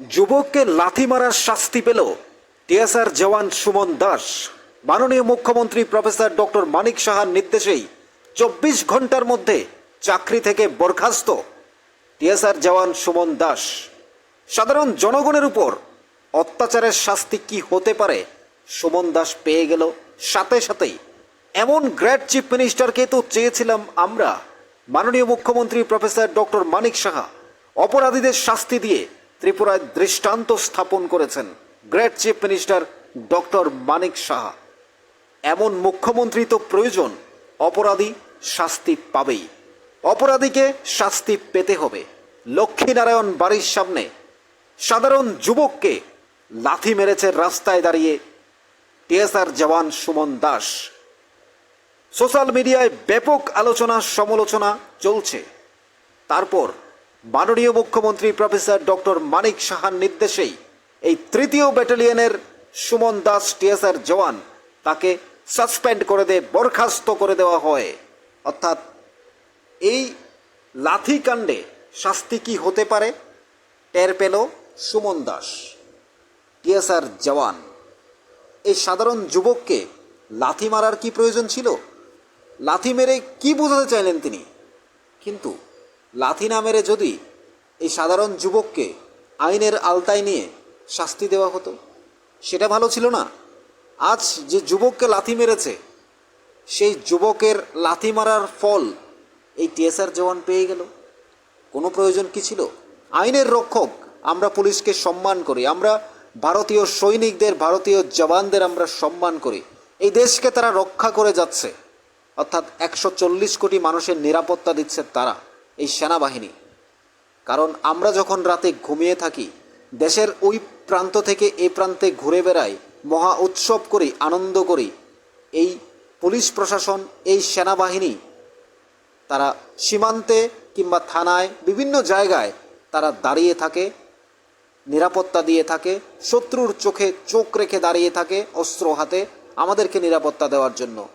যুবককে লাথি মারার শাস্তি পেল টিএসআর জওয়ান সুমন দাস। মাননীয় মুখ্যমন্ত্রী প্রফেসর ডক্টর মানিক সাহার নির্দেশেই চব্বিশ ঘণ্টার মধ্যে চাকরি থেকে বরখাস্ত টিএসআর জওয়ান সুমন দাস। সাধারণ জনগণের উপর অত্যাচারের শাস্তি কি হতে পারে? সুমন দাস পেয়ে গেল সাথে সাথেই। এমন গ্রেট চিফ মিনিস্টারকে তো চেয়েছিলাম আমরা। মাননীয় মুখ্যমন্ত্রী প্রফেসর ডক্টর মানিক সাহা অপরাধীদের শাস্তি দিয়ে ত্রিপুরায় দৃষ্টান্ত স্থাপন করেছেন great chief minister doctor Manik Saha. এমন মুখ্যমন্ত্রী তো প্রয়োজন, অপরাধী শাস্তি পাবেই। অপরাধীকে শাস্তি পেতে হবে। লক্ষ্মীনারায়ণ বাড়ির সামনে সাধারণ যুবককে লাথি মেরেছে রাস্তায় দাঁড়িয়ে টিএসআর জওয়ান সুমন দাস। সোশ্যাল মিডিয়ায় ব্যাপক আলোচনা সমালোচনা চলছে। তারপর মাননীয় মুখ্যমন্ত্রী প্রফেসর ডক্টর মানিক সাহার নির্দেশেই এই তৃতীয় ব্যাটালিয়নের সুমন দাস টিএসআর জওয়ান তাকে সাসপেন্ড করে দিয়ে বরখাস্ত করে দেওয়া হয়। অর্থাৎ এই লাথি কাণ্ডে শাস্তি কি হতে পারে? টের পেল সুমন দাস, টিএসআর জওয়ান। এই সাধারণ যুবককে লাথি মারার কি প্রয়োজন ছিল? লাথি মেরে কি বোঝাতে চাইলেন তিনি? কিন্তু লাথি না মেরে যদি এই সাধারণ যুবককে আইনের আলতায় নিয়ে শাস্তি দেওয়া হতো? সেটা ভালো ছিল না। আজ যে যুবককে লাথি মেরেছে, সেই যুবকের লাথি মারার ফল এই টিএসআর জওয়ান পেয়ে গেল। কোনো প্রয়োজন কি ছিল? আইনের রক্ষক, আমরা পুলিশকে সম্মান করি, আমরা ভারতীয় সৈনিকদের, ভারতীয় জওয়ানদের আমরা সম্মান করি। এই দেশকে তারা রক্ষা করে যাচ্ছে। অর্থাৎ একশো চল্লিশ কোটি মানুষের নিরাপত্তা দিচ্ছে তারা। এই সেনাবাহিনী। কারণ আমরা যখন রাতে ঘুমিয়ে থাকি, দেশের ওই প্রান্ত থেকে এই প্রান্তে ঘুরে বেড়াই, মহা উৎসব করি, আনন্দ করি, এই পুলিশ প্রশাসন, এই সেনাবাহিনী, তারা সীমান্তে কিংবা থানায় বিভিন্ন জায়গায় তারা দাঁড়িয়ে থাকে, নিরাপত্তা দিয়ে থাকে, শত্রুর চোখে চোখ রেখে দাঁড়িয়ে থাকে অস্ত্র হাতে আমাদেরকে নিরাপত্তা দেওয়ার জন্য।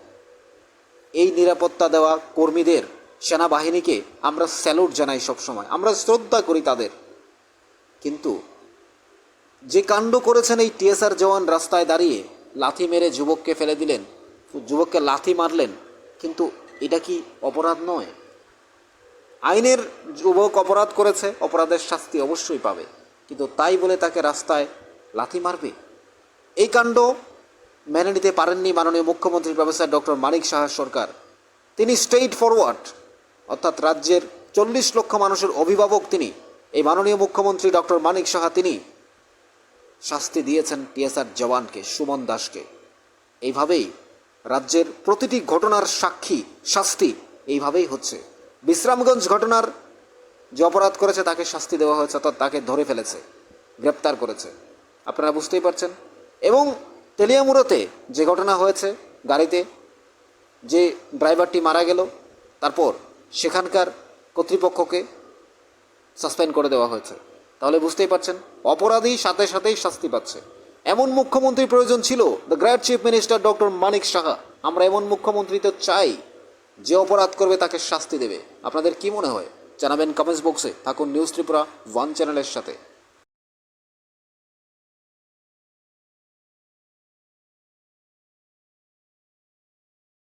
এই নিরাপত্তা দেওয়া কর্মীদের সেনাবাহিনীকে আমরা স্যালুট জানাই সবসময় আমরা শ্রদ্ধা করি তাদের। কিন্তু যে কাণ্ড করেছেন এই টিএসআর জওয়ান রাস্তায় দাঁড়িয়ে, লাথি মেরে যুবককে ফেলে দিলেন, যুবককে লাথি মারলেন, কিন্তু এটা কি অপরাধ নয়? আইনের যুবক অপরাধ করেছে, অপরাধের শাস্তি অবশ্যই পাবে, কিন্তু তাই বলে তাকে রাস্তায় লাথি মারবে? এই কাণ্ড মেনে নিতে পারেননি মাননীয় মুখ্যমন্ত্রী প্রফেসর ডক্টর মানিক সাহা সরকার। তিনি স্টেট ফরওয়ার্ড অর্থাৎ রাজ্যের চল্লিশ লক্ষ মানুষের অভিভাবক তিনি। এই মাননীয় মুখ্যমন্ত্রী ডক্টর মানিক সাহা তিনি শাস্তি দিয়েছেন টিএসআর জওয়ানকে, সুমন দাসকে। এইভাবেই রাজ্যের প্রতিটি ঘটনার সাক্ষী, শাস্তি এইভাবেই হচ্ছে। বিশ্রামগঞ্জ ঘটনার যে অপরাধ করেছে তাকে শাস্তি দেওয়া হয়েছে, অর্থাৎ তাকে ধরে ফেলেছে, গ্রেপ্তার করেছে। আপনারা বুঝতেই পারছেন? এবং তেলিয়ামুড়োতে যে ঘটনা হয়েছে গাড়িতে, যে ড্রাইভারটি মারা গেল, তারপর সেখানকার কর্তৃপক্ষকে সাসপেন্ড করে দেওয়া হয়েছে। তাহলে বুঝতেই পারছেন, অপরাধী সাথে সাথেই শাস্তি পাচ্ছে। এমন মুখ্যমন্ত্রী প্রয়োজন ছিল? The great chief minister doctor Manik Saha আমরা এমন মুখ্যমন্ত্রী তো চাই যে অপরাধ করবে, তাকে শাস্তি দেবে। আপনাদের কি মনে হয়? জানাবেন কমেন্টস বক্সে থাকুন নিউজ ত্রিপুরা ওয়ান চ্যানেলের সাথে।